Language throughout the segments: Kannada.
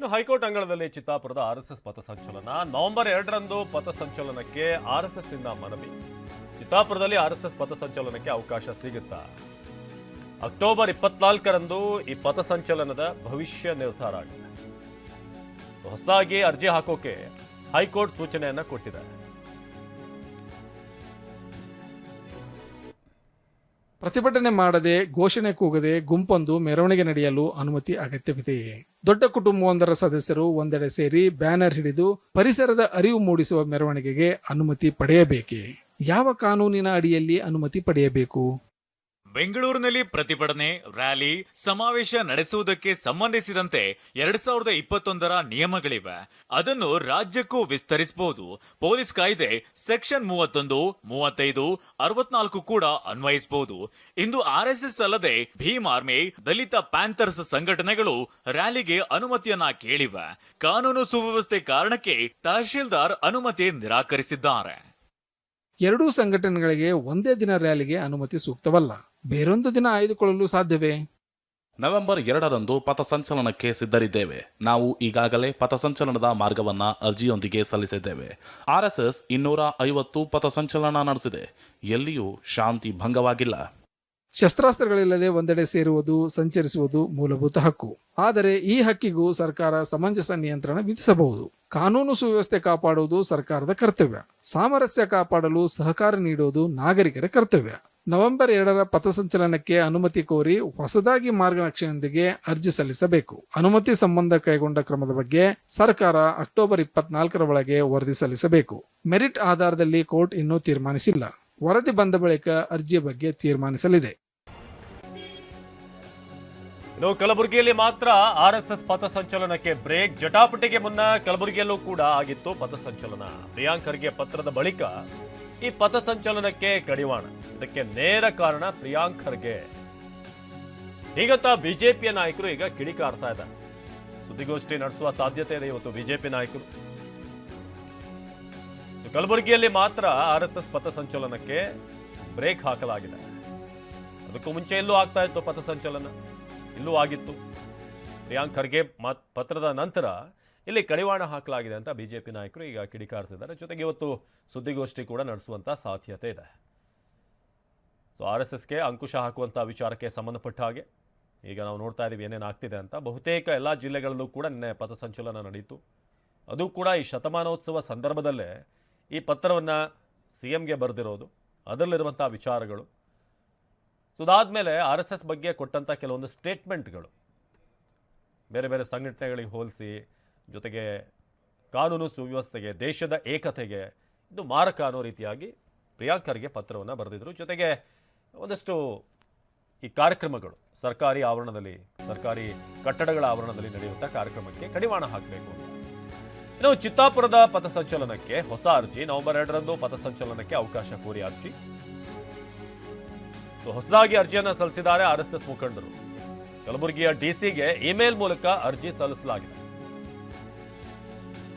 ಇನ್ನು ಹೈಕೋರ್ಟ್ ಅಂಗಳದಲ್ಲಿ ಚಿತ್ತಾಪುರದ ಆರ್ಎಸ್ಎಸ್ ಪಥಸಂಚಲನ ನವೆಂಬರ್ ಎರಡರಂದು ಪಥಸಂಚಲನಕ್ಕೆ ಎಸ್ನಿಂದ ಮನವಿ. ಚಿತ್ತಾಪುರದಲ್ಲಿ ಆರ್ಎಸ್ಎಸ್ ಪಥಸಂಚಲನಕ್ಕೆ ಅವಕಾಶ ಸಿಗುತ್ತಾ? ಅಕ್ಟೋಬರ್ ಇಪ್ಪತ್ನಾಲ್ಕರಂದು ಈ ಪಥಸಂಚಲನದ ಭವಿಷ್ಯ ನಿರ್ಧಾರ ಆಗಿದೆ. ಹೊಸದಾಗಿ ಅರ್ಜಿ ಹಾಕೋಕೆ ಹೈಕೋರ್ಟ್ ಸೂಚನೆಯನ್ನ ಕೊಟ್ಟಿದೆ. ಪ್ರತಿಭಟನೆ ಮಾಡದೆ ಘೋಷಣೆ ಕೂಗದೆ ಗುಂಪೊಂದು ಮೆರವಣಿಗೆ ನಡೆಯಲು ಅನುಮತಿ ಅಗತ್ಯವಿದೆಯೇ? ದೊಡ್ಡ ಕುಟುಂಬವೊಂದರ ಸದಸ್ಯರು ಒಂದೆಡೆ ಸೇರಿ ಬ್ಯಾನರ್ ಹಿಡಿದು ಪರಿಸರದ ಅರಿವು ಮೂಡಿಸುವ ಮೆರವಣಿಗೆಗೆ ಅನುಮತಿ ಪಡೆಯಬೇಕೆ? ಯಾವ ಕಾನೂನಿನ ಅಡಿಯಲ್ಲಿ ಅನುಮತಿ ಪಡೆಯಬೇಕು? ಬೆಂಗಳೂರಿನಲ್ಲಿ ಪ್ರತಿಭಟನೆ, ರ್ಯಾಲಿ, ಸಮಾವೇಶ ನಡೆಸುವುದಕ್ಕೆ ಸಂಬಂಧಿಸಿದಂತೆ ಎರಡ್ ಸಾವಿರದ ಇಪ್ಪತ್ತೊಂದರ ನಿಯಮಗಳಿವೆ. ಅದನ್ನು ರಾಜ್ಯಕ್ಕೂ ವಿಸ್ತರಿಸಬಹುದು. ಪೊಲೀಸ್ ಕಾಯ್ದೆ ಸೆಕ್ಷನ್ ಮೂವತ್ತೊಂದು, ಮೂವತ್ತೈದು, ಅರವತ್ನಾಲ್ಕು ಕೂಡ ಅನ್ವಯಿಸಬಹುದು. ಇಂದು ಆರ್ಎಸ್ಎಸ್ ಅಲ್ಲದೆ ಭೀಮ್ ಆರ್ಮಿ, ದಲಿತ ಪ್ಯಾಂಥರ್ಸ್ ಸಂಘಟನೆಗಳು ರ್ಯಾಲಿಗೆ ಅನುಮತಿಯನ್ನ ಕೇಳಿವೆ. ಕಾನೂನು ಸುವ್ಯವಸ್ಥೆ ಕಾರಣಕ್ಕೆ ತಹಶೀಲ್ದಾರ್ ಅನುಮತಿ ನಿರಾಕರಿಸಿದ್ದಾರೆ. ಎರಡೂ ಸಂಘಟನೆಗಳಿಗೆ ಒಂದೇ ದಿನ ರ್ಯಾಲಿಗೆ ಅನುಮತಿ ಸೂಕ್ತವಲ್ಲ. ಬೇರೊಂದು ದಿನ ಆಯ್ದುಕೊಳ್ಳಲು ಸಾಧ್ಯವೇ? ನವೆಂಬರ್ ಎರಡರಂದು ಪಥಸಂಚಲನಕ್ಕೆ ಸಿದ್ಧರಿದ್ದೇವೆ. ನಾವು ಈಗಾಗಲೇ ಪಥಸಂಚಲನದ ಮಾರ್ಗವನ್ನ ಅರ್ಜಿಯೊಂದಿಗೆ ಸಲ್ಲಿಸಿದ್ದೇವೆ. ಆರ್ಎಸ್ಎಸ್ ಇನ್ನೂರ ಐವತ್ತು ಪಥಸಂಚಲನ ನಡೆಸಿದೆ. ಎಲ್ಲಿಯೂ ಶಾಂತಿ ಭಂಗವಾಗಿಲ್ಲ. ಶಸ್ತ್ರಾಸ್ತ್ರಗಳಿಲ್ಲದೆ ಒಂದೆಡೆ ಸೇರುವುದು ಸಂಚರಿಸುವುದು ಮೂಲಭೂತ ಹಕ್ಕು. ಆದರೆ ಈ ಹಕ್ಕಿಗೂ ಸರ್ಕಾರ ಸಮಂಜಸ ನಿಯಂತ್ರಣ ವಿಧಿಸಬಹುದು. ಕಾನೂನು ಸುವ್ಯವಸ್ಥೆ ಕಾಪಾಡುವುದು ಸರ್ಕಾರದ ಕರ್ತವ್ಯ. ಸಾಮರಸ್ಯ ಕಾಪಾಡಲು ಸಹಕಾರ ನೀಡುವುದು ನಾಗರಿಕರ ಕರ್ತವ್ಯ. ನವೆಂಬರ್ ಎರಡರ ಪಥಸಂಚಲನಕ್ಕೆ ಅನುಮತಿ ಕೋರಿ ಹೊಸದಾಗಿ ಮಾರ್ಗನಕ್ಷೆಯೊಂದಿಗೆ ಅರ್ಜಿ ಸಲ್ಲಿಸಬೇಕು. ಅನುಮತಿ ಸಂಬಂಧ ಕೈಗೊಂಡ ಕ್ರಮದ ಬಗ್ಗೆ ಸರ್ಕಾರ ಅಕ್ಟೋಬರ್ ಇಪ್ಪತ್ನಾಲ್ಕರ ಒಳಗೆ ವರದಿ ಸಲ್ಲಿಸಬೇಕು. ಮೆರಿಟ್ ಆಧಾರದಲ್ಲಿ ಕೋರ್ಟ್ ಇನ್ನೂ ತೀರ್ಮಾನಿಸಿಲ್ಲ. ವರದಿ ಬಂದ ಬಳಿಕ ಅರ್ಜಿಯ ಬಗ್ಗೆ ತೀರ್ಮಾನಿಸಲಿದೆ. ಕಲಬುರಗಿಯಲ್ಲಿ ಮಾತ್ರ ಆರ್ಎಸ್ಎಸ್ ಪಥಸಂಚಲನಕ್ಕೆ ಬ್ರೇಕ್. ಜಟಾಪಟಿಗೆ ಮುನ್ನ ಕಲಬುರಗಿಯಲ್ಲೂ ಕೂಡ ಆಗಿತ್ತು ಪಥಸಂಚಲನ. ಪ್ರಿಯಾಂಕರ್ಗೆ ಪತ್ರದ ಬಳಿಕ ಈ ಪಥಸಂಚಲನಕ್ಕೆ ಕಡಿವಾಣ. ಇದಕ್ಕೆ ನೇರ ಕಾರಣ ಪ್ರಿಯಾಂಕ್ ಖರ್ಗೆ. ಹೀಗಂತ ಬಿಜೆಪಿಯ ನಾಯಕರು ಈಗ ಕಿಡಿಕಾರ್ತಾ ಇದ್ದಾರೆ. ಸುದ್ದಿಗೋಷ್ಠಿ ನಡೆಸುವ ಸಾಧ್ಯತೆ ಇದೆ ಇವತ್ತು ಬಿಜೆಪಿ ನಾಯಕರು. ಕಲಬುರಗಿಯಲ್ಲಿ ಮಾತ್ರ ಆರ್ಎಸ್ಎಸ್ ಪಥಸಂಚಲನಕ್ಕೆ ಬ್ರೇಕ್ ಹಾಕಲಾಗಿದೆ. ಅದಕ್ಕೂ ಮುಂಚೆ ಎಲ್ಲೂ ಆಗ್ತಾ ಇತ್ತು ಪಥಸಂಚಲನ ಇಲ್ಲೂ ಆಗಿತ್ತು. ಪ್ರಿಯಾಂಕ್ ಖರ್ಗೆ ಮಾತ್ ಪತ್ರದ ನಂತರ ಇಲ್ಲಿ ಕಡಿವಾಣ ಹಾಕಲಾಗಿದೆ ಅಂತ ಬಿಜೆಪಿ ನಾಯಕರು ಈಗ ಕಿಡಿಕಾರ್ತಿದ್ದಾರೆ. ಜೊತೆಗೆ ಇವತ್ತು ಸುದ್ದಿಗೋಷ್ಠಿ ಕೂಡ ನಡೆಸುವಂತ ಸಾಧ್ಯತೆ ಇದೆ. ಸೊ ಆರ್ ಎಸ್ ಎಸ್ಗೆ ಅಂಕುಶ ಹಾಕುವಂಥ ವಿಚಾರಕ್ಕೆ ಸಂಬಂಧಪಟ್ಟ ಹಾಗೆ ಈಗ ನಾವು ನೋಡ್ತಾ ಇದ್ದೀವಿ ಏನೇನು ಆಗ್ತಿದೆ ಅಂತ. ಬಹುತೇಕ ಎಲ್ಲ ಜಿಲ್ಲೆಗಳಲ್ಲೂ ಕೂಡ ನಿನ್ನೆ ಪಥಸಂಚಲನ ನಡೀತು. ಅದು ಕೂಡ ಈ ಶತಮಾನೋತ್ಸವ ಸಂದರ್ಭದಲ್ಲೇ ಈ ಪತ್ರವನ್ನು ಸಿ ಎಮ್ಗೆ ಬರೆದಿರೋದು. ಅದರಲ್ಲಿರುವಂಥ ವಿಚಾರಗಳು. ಸೊ ಅದಾದಮೇಲೆ ಆರ್ ಎಸ್ ಎಸ್ ಬಗ್ಗೆ ಕೊಟ್ಟಂಥ ಕೆಲವೊಂದು ಸ್ಟೇಟ್ಮೆಂಟ್ಗಳು ಬೇರೆ ಬೇರೆ ಸಂಘಟನೆಗಳಿಗೆ ಹೋಲಿಸಿ ಜೊತೆಗೆ ಕಾನೂನು ಸುವ್ಯವಸ್ಥೆಗೆ, ದೇಶದ ಏಕತೆಗೆ ಇದು ಮಾರಕ ಅನ್ನೋ ರೀತಿಯಾಗಿ ಪ್ರಿಯಾಂಕರ್ಗೆ ಪತ್ರವನ್ನು ಬರೆದಿದ್ದರು ಜೊತೆಗೆ ಒಂದಷ್ಟು ಈ ಕಾರ್ಯಕ್ರಮಗಳು, ಸರ್ಕಾರಿ ಆವರಣದಲ್ಲಿ, ಸರ್ಕಾರಿ ಕಟ್ಟಡಗಳ ಆವರಣದಲ್ಲಿ ನಡೆಯುವಂಥ ಕಾರ್ಯಕ್ರಮಕ್ಕೆ ಕಡಿವಾಣ ಹಾಕಬೇಕು ಇನ್ನು ಚಿತ್ತಾಪುರದ ಪಥಸಂಚಲನಕ್ಕೆ ಹೊಸ ಅರ್ಜಿ, ನವೆಂಬರ್ ಎರಡರಂದು ಪಥಸಂಚಲನಕ್ಕೆ ಅವಕಾಶ ಕೋರಿ ಅರ್ಜಿ. ಹೊಸದಾಗಿ ಅರ್ಜಿಯನ್ನು ಸಲ್ಲಿಸಿದ್ದಾರೆ ಆರ್ ಎಸ್ ಎಸ್ ಮುಖಂಡರು. ಕಲಬುರಗಿಯ ಡಿಸಿಗೆ ಇಮೇಲ್ ಮೂಲಕ ಅರ್ಜಿ ಸಲ್ಲಿಸಲಾಗಿದೆ.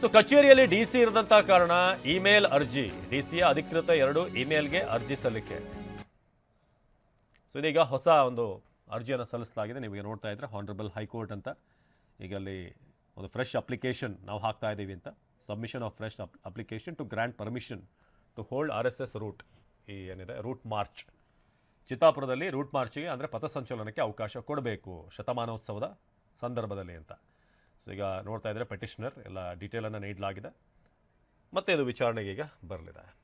ಸೊ ಕಚೇರಿಯಲ್ಲಿ ಡಿಸಿ ಇರದಂತಹ ಕಾರಣ ಇಮೇಲ್ ಅರ್ಜಿ. ಡಿಸಿಯ ಅಧಿಕೃತ ಎರಡು ಇಮೇಲ್ಗೆ ಅರ್ಜಿ ಸಲ್ಲಿಕೆ. ಸೊ ಇದೀಗ ಹೊಸ ಒಂದು ಅರ್ಜಿಯನ್ನು ಸಲ್ಲಿಸಲಾಗಿದೆ. ನಿಮಗೆ ನೋಡ್ತಾ ಇದ್ರೆ ಹಾನರಬಲ್ ಹೈಕೋರ್ಟ್ ಅಂತ. ಈಗ ಅಲ್ಲಿ ಒಂದು ಫ್ರೆಶ್ ಅಪ್ಲಿಕೇಶನ್ ನಾವು ಹಾಕ್ತಾ ಇದ್ದೀವಿ ಅಂತ. Submission of fresh application to grant permission to hold R S S route ಈ ಏನಿದೆ? ರೂಟ್ ಮಾರ್ಚ್ ಚಿತ್ತಾಪುರದಲ್ಲಿ ರೂಟ್ ಮಾರ್ಚಿಗೆ ಅಂದರೆ ಪಥಸಂಚಲನಕ್ಕೆ ಅವಕಾಶ ಕೊಡಬೇಕು. ಶತಮಾನೋತ್ಸವದ ಸಂದರ್ಭದಲ್ಲಿ ಅಂತ. ಸೊ ಈಗ ನೋಡ್ತಾ ಇದ್ರೆ ಪೆಟಿಷನರ್ ಎಲ್ಲ ಡೀಟೇಲನ್ನು ನೀಡಲಾಗಿದೆ. ಮತ್ತೆ ಇದು ವಿಚಾರಣೆಗೆ ಈಗ ಬರಲಿದೆ.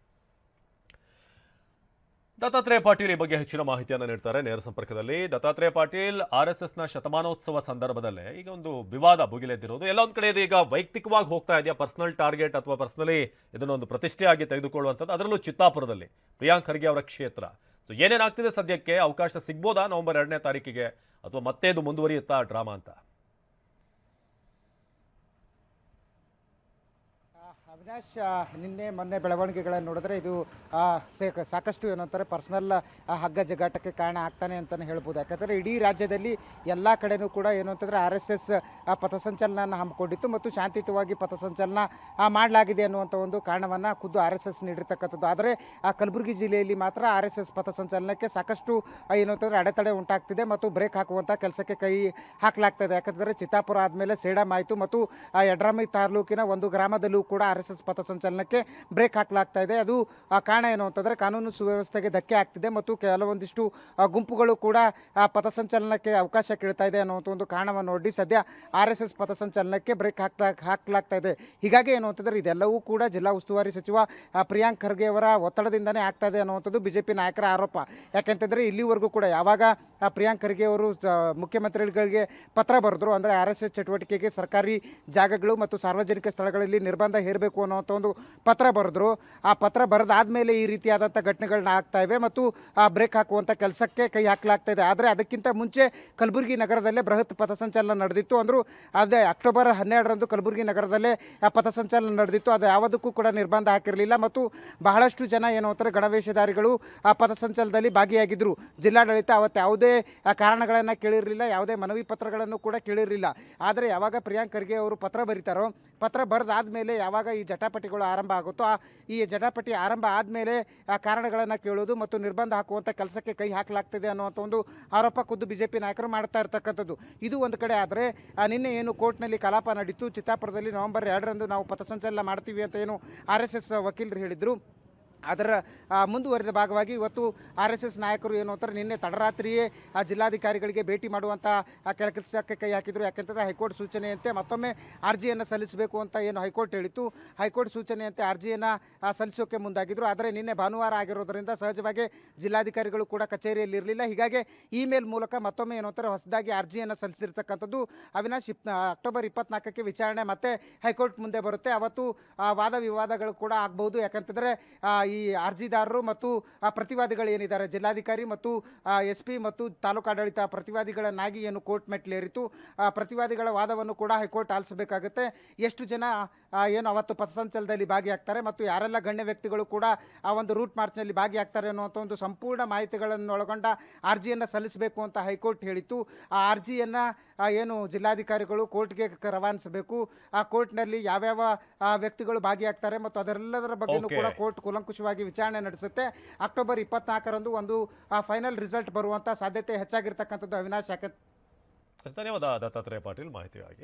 ದತ್ತಾತ್ರೇಯ ಪಾಟೀಲ್ ಈ ಬಗ್ಗೆ ಹೆಚ್ಚಿನ ಮಾಹಿತಿಯನ್ನು ನೀಡ್ತಾರೆ. ನೇರ ಸಂಪರ್ಕದಲ್ಲಿ ದತ್ತಾತ್ರೇಯ ಪಾಟೀಲ್ ಆರ್ ಎಸ್ ಎಸ್ನ ಶತಮಾನೋತ್ಸವ ಸಂದರ್ಭದಲ್ಲೇ ಈಗ ಒಂದು ವಿವಾದ ಭುಗಿಲೆದ್ದಿರೋದು. ಎಲ್ಲ ಒಂದು ಕಡೆ ಇದು ಈಗ ವೈಯಕ್ತಿಕವಾಗಿ ಹೋಗ್ತಾ ಇದೆಯಾ? ಪರ್ಸನಲ್ ಟಾರ್ಗೆಟ್ ಅಥವಾ ಪರ್ಸನಲಿ ಇದನ್ನೊಂದು ಪ್ರತಿಷ್ಠೆಯಾಗಿ ತೆಗೆದುಕೊಳ್ಳುವಂಥದ್ದು. ಅದರಲ್ಲೂ ಚಿತ್ತಾಪುರದಲ್ಲಿ ಪ್ರಿಯಾಂಕ್ ಖರ್ಗೆ ಅವರ ಕ್ಷೇತ್ರ. ಸೊ ಏನೇನಾಗ್ತಿದೆ ಸದ್ಯಕ್ಕೆ? ಅವಕಾಶ ಸಿಗ್ಬೋದಾ ನವೆಂಬರ್ ಎರಡನೇ ತಾರೀಕಿಗೆ? ಅಥವಾ ಮತ್ತೆ ಇದು ಮುಂದುವರಿಯುತ್ತಾ ಡ್ರಾಮಾ ಅಂತ? ಅವಿನಾಶ್ ನಿನ್ನೆ ಮೊನ್ನೆ ಬೆಳವಣಿಗೆಗಳನ್ನು ನೋಡಿದ್ರೆ ಇದು ಸಾಕಷ್ಟು ಏನಂತಾರೆ ಪರ್ಸನಲ್ ಹಗ್ಗ ಜಗಾಟಕ್ಕೆ ಕಾರಣ ಆಗ್ತಾನೆ ಅಂತಲೇ ಹೇಳ್ಬೋದು. ಯಾಕಂದರೆ ಇಡೀ ರಾಜ್ಯದಲ್ಲಿ ಎಲ್ಲ ಕಡೆನೂ ಕೂಡ ಏನು ಅಂತಂದರೆ ಆರ್ ಎಸ್ ಎಸ್ ಪಥಸಂಚಲನ ಹಮ್ಮಿಕೊಂಡಿತ್ತು ಮತ್ತು ಶಾಂತಿಯುತವಾಗಿ ಪಥಸಂಚಲನ ಮಾಡಲಾಗಿದೆ ಅನ್ನುವಂಥ ಒಂದು ಕಾರಣವನ್ನು ಖುದ್ದು ಆರ್ ಎಸ್ ಎಸ್ ನೀಡಿರ್ತಕ್ಕಂಥದ್ದು. ಆದರೆ, ಆ, ಕಲಬುರಗಿ ಜಿಲ್ಲೆಯಲ್ಲಿ ಮಾತ್ರ ಆರ್ ಎಸ್ ಎಸ್ ಪಥಸಂಚಲನಕ್ಕೆ ಸಾಕಷ್ಟು ಏನು ಅಂತಂದರೆ ಅಡೆತಡೆ ಉಂಟಾಗ್ತಿದೆ ಮತ್ತು ಬ್ರೇಕ್ ಹಾಕುವಂಥ ಕೆಲಸಕ್ಕೆ ಕೈ ಹಾಕಲಾಗ್ತದೆ ಯಾಕಂದರೆ ಚಿತ್ತಾಪುರ ಆದಮೇಲೆ ಸೇಡಮ್ ಆಯಿತು ಮತ್ತು ಯಡ್ರಾಮಿ ತಾಲೂಕಿನ ಒಂದು ಗ್ರಾಮದಲ್ಲೂ ಕೂಡ ಆರ್ ಎಸ್ ಪಥಸಂಚಲನಕ್ಕೆ ಬ್ರೇಕ್ ಹಾಕಲಾಗ್ತಾ ಇದೆ. ಅದು ಕಾರಣ ಏನು ಅಂತಂದರೆ ಕಾನೂನು ಸುವ್ಯವಸ್ಥೆಗೆ ಧಕ್ಕೆ ಆಗ್ತಿದೆ ಮತ್ತು ಕೆಲವೊಂದಿಷ್ಟು ಗುಂಪುಗಳು ಕೂಡ, ಆ ಪಥಸಂಚಲನಕ್ಕೆ ಅವಕಾಶ ಕೇಳ್ತಾ ಇದೆ ಅನ್ನುವಂಥ ಒಂದು ಕಾರಣವನ್ನು ನೋಡಿ ಸದ್ಯ ಆರ್ ಎಸ್ ಎಸ್ ಪಥಸಂಚಲನಕ್ಕೆ ಬ್ರೇಕ್ ಹಾಕ್ತಾ, ಹಾಕಲಾಗ್ತಾ ಇದೆ. ಹೀಗಾಗಿ ಏನು ಅಂತಂದರೆ ಇದೆಲ್ಲವೂ ಕೂಡ ಜಿಲ್ಲಾ ಉಸ್ತುವಾರಿ ಸಚಿವ ಪ್ರಿಯಾಂಕ್ ಖರ್ಗೆ ಅವರ ಒತ್ತಡದಿಂದನೇ ಆಗ್ತಾ ಇದೆ ಅನ್ನುವಂಥದ್ದು ಬಿಜೆಪಿ ನಾಯಕರ ಆರೋಪ. ಯಾಕೆಂತಂದರೆ ಇಲ್ಲಿವರೆಗೂ ಕೂಡ ಯಾವಾಗ ಪ್ರಿಯಾಂಕ್ ಖರ್ಗೆ ಅವರು ಮುಖ್ಯಮಂತ್ರಿಗಳಿಗೆ ಪತ್ರ ಬರೆದ್ರು ಅಂದರೆ ಆರ್ ಚಟುವಟಿಕೆಗೆ ಸರ್ಕಾರಿ ಜಾಗಗಳು ಮತ್ತು ಸಾರ್ವಜನಿಕ ಸ್ಥಳಗಳಲ್ಲಿ ನಿರ್ಬಂಧ ಹೇರಬೇಕು ಅನ್ನೋಂಥ ಒಂದು ಪತ್ರ ಬರೆದ್ರು. ಆ ಪತ್ರ ಬರೆದಾದ್ಮೇಲೆ ಈ ರೀತಿಯಾದಂಥ ಘಟನೆಗಳನ್ನ ಆಗ್ತಾ ಇವೆ ಮತ್ತು ಆ ಬ್ರೇಕ್ ಹಾಕುವಂಥ ಕೆಲಸಕ್ಕೆ ಕೈ ಹಾಕಲಾಗ್ತಾ ಇದೆ. ಆದರೆ ಅದಕ್ಕಿಂತ ಮುಂಚೆ ಕಲಬುರಗಿ ನಗರದಲ್ಲೇ ಬೃಹತ್ ಪಥಸಂಚಲನ ನಡೆದಿತ್ತು ಅಂದರೂ. ಅದೇ ಅಕ್ಟೋಬರ್ ಹನ್ನೆರಡರಂದು ಕಲಬುರಗಿ ನಗರದಲ್ಲೇ ಆ ಪಥಸಂಚಲನ ನಡೆದಿತ್ತು. ಅದು ಯಾವುದಕ್ಕೂ ಕೂಡ ನಿರ್ಬಂಧ ಹಾಕಿರಲಿಲ್ಲ ಮತ್ತು ಬಹಳಷ್ಟು ಜನ ಏನು ಅಂತಾರೆ ಗಣವೇಶಧಾರಿಗಳು ಆ ಪಥಸಂಚಲನದಲ್ಲಿ ಭಾಗಿಯಾಗಿದ್ದರು ಜಿಲ್ಲಾಡಳಿತ ಅವತ್ತು ಯಾವುದೇ ಕಾರಣಗಳನ್ನು ಕೇಳಿರಲಿಲ್ಲ, ಯಾವುದೇ ಮನವಿ ಪತ್ರಗಳನ್ನು ಕೂಡ ಕೇಳಿರಲಿಲ್ಲ. ಆದರೆ ಯಾವಾಗ ಪ್ರಿಯಾಂಕ್ ಖರ್ಗೆ ಅವರು ಪತ್ರ ಬರೀತಾರೋ ಪತ್ರ ಬರೆದಾದಮೇಲೆ ಯಾವಾಗ ಈ ಜಟಾಪಟಿಗಳು ಆರಂಭ ಆಗುತ್ತೋ ಆ ಈ ಜಟಾಪಟಿ ಆರಂಭ ಆದಮೇಲೆ ಆ ಕಾರಣಗಳನ್ನು ಕೇಳೋದು ಮತ್ತು ನಿರ್ಬಂಧ ಹಾಕುವಂಥ ಕೆಲಸಕ್ಕೆ ಕೈ ಹಾಕಲಾಗ್ತದೆ ಅನ್ನುವಂಥ ಒಂದು ಆರೋಪ ಖುದ್ದು ಬಿ ಜೆ ಪಿ ನಾಯಕರು ಮಾಡ್ತಾ ಇರ್ತಕ್ಕಂಥದ್ದು. ಇದು ಒಂದು ಕಡೆ ಆದರೆ ನಿನ್ನೆ ಏನು ಕೋರ್ಟ್ನಲ್ಲಿ ಕಲಾಪ ನಡೀತು. ಚಿತ್ತಾಪುರದಲ್ಲಿ ನವೆಂಬರ್ ಎರಡರಂದು ನಾವು ಪಥಸಂಚಲನ ಮಾಡ್ತೀವಿ ಅಂತ ಏನು ಆರ್ ಎಸ್ ಎಸ್ ವಕೀಲರು ಹೇಳಿದರು. ಅದರ ಮುಂದುವರಿದ ಭಾಗವಾಗಿ ಇವತ್ತು ಆರ್ ಎಸ್ ಎಸ್ ನಾಯಕರು ಏನು ಅಂತಾರೆ, ನಿನ್ನೆ ತಡರಾತ್ರಿಯೇ ಆ ಜಿಲ್ಲಾಧಿಕಾರಿಗಳಿಗೆ ಭೇಟಿ ಮಾಡುವಂಥ ಆ ಕೆಲ ಕೆಲಸಕ್ಕೆ ಕೈ ಹಾಕಿದರು. ಯಾಕೆಂತಂದರೆ ಹೈಕೋರ್ಟ್ ಸೂಚನೆಯಂತೆ ಮತ್ತೊಮ್ಮೆ ಅರ್ಜಿಯನ್ನು ಸಲ್ಲಿಸಬೇಕು ಅಂತ ಏನು ಹೈಕೋರ್ಟ್ ಹೇಳಿತ್ತು. ಹೈಕೋರ್ಟ್ ಸೂಚನೆಯಂತೆ ಅರ್ಜಿಯನ್ನು ಸಲ್ಲಿಸೋಕೆ ಮುಂದಾಗಿದ್ದರು ಆದರೆ ನಿನ್ನೆ ಭಾನುವಾರ ಆಗಿರೋದರಿಂದ ಸಹಜವಾಗಿ ಜಿಲ್ಲಾಧಿಕಾರಿಗಳು ಕೂಡ ಕಚೇರಿಯಲ್ಲಿ ಇರಲಿಲ್ಲ ಹೀಗಾಗಿ ಇಮೇಲ್ ಮೂಲಕ ಮತ್ತೊಮ್ಮೆ ಏನು ಅಂತಾರೆ, ಹೊಸದಾಗಿ ಅರ್ಜಿಯನ್ನು ಸಲ್ಲಿಸಿರ್ತಕ್ಕಂಥದ್ದು ಅವಿನಾಶ್ ಇಪ್ ಅಕ್ಟೋಬರ್ ಇಪ್ಪತ್ನಾಲ್ಕಕ್ಕೆ ವಿಚಾರಣೆ ಮತ್ತೆ ಹೈಕೋರ್ಟ್ ಮುಂದೆ ಬರುತ್ತೆ. ಅವತ್ತು ವಾದ ವಿವಾದಗಳು ಕೂಡ ಆಗಬಹುದು. ಯಾಕಂತಂದರೆ ಈ ಅರ್ಜಿದಾರರು ಮತ್ತು ಆ, ಪ್ರತಿವಾದಿಗಳು ಏನಿದ್ದಾರೆ ಜಿಲ್ಲಾಧಿಕಾರಿ ಮತ್ತು ಎಸ್ ಪಿ ಮತ್ತು ತಾಲೂಕಾಡಳಿತ ಪ್ರತಿವಾದಿಗಳನ್ನಾಗಿ ಏನು ಕೋರ್ಟ್ ಮೆಟ್ಲೇರಿತು ಆ, ಪ್ರತಿವಾದಿಗಳ ವಾದವನ್ನು ಕೂಡ ಹೈಕೋರ್ಟ್ ಆಲಿಸಬೇಕಾಗುತ್ತೆ. ಎಷ್ಟು ಜನ ಏನು ಅವತ್ತು ಪಥಸಂಚಲನದಲ್ಲಿ ಭಾಗಿಯಾಗ್ತಾರೆ ಮತ್ತು ಯಾರೆಲ್ಲ ಗಣ್ಯ ವ್ಯಕ್ತಿಗಳು ಕೂಡ ಆ ಒಂದು ರೂಟ್ ಮಾರ್ಚ್ನಲ್ಲಿ ಭಾಗಿಯಾಗ್ತಾರೆ ಅನ್ನುವಂಥ ಒಂದು ಸಂಪೂರ್ಣ ಮಾಹಿತಿಗಳನ್ನು ಒಳಗೊಂಡ ಅರ್ಜಿಯನ್ನು ಸಲ್ಲಿಸಬೇಕು ಅಂತ ಹೈಕೋರ್ಟ್ ಹೇಳಿತ್ತು. ಆ ಅರ್ಜಿಯನ್ನು ಏನು ಜಿಲ್ಲಾಧಿಕಾರಿಗಳು ಕೋರ್ಟ್ಗೆ ರವಾನಿಸಬೇಕು. ಆ ಕೋರ್ಟ್ನಲ್ಲಿ ಯಾವ್ಯಾವ ವ್ಯಕ್ತಿಗಳು ಭಾಗಿಯಾಗ್ತಾರೆ ಮತ್ತು ಅದರೆಲ್ಲದರ ಬಗ್ಗೆನೂ ಕೂಡ ಕೋರ್ಟ್ ಕೂಲಂಕುಷವಾಗಿ ವಿಚಾರಣೆ ನಡೆಸುತ್ತೆ. ಅಕ್ಟೋಬರ್ ಇಪ್ಪತ್ನಾಲ್ಕರಂದು ಒಂದು ಫೈನಲ್ ರಿಸಲ್ಟ್ ಬರುವಂತಹ ಸಾಧ್ಯತೆ ಹೆಚ್ಚಾಗಿರ್ತಕ್ಕಂಥದ್ದು ಅವಿನಾಶ್ ಯಾಕೆ? ಧನ್ಯವಾದ ದತ್ತಾತ್ರೇಯ ಪಾಟೀಲ್ ಮಾಹಿತಿಗಾಗಿ.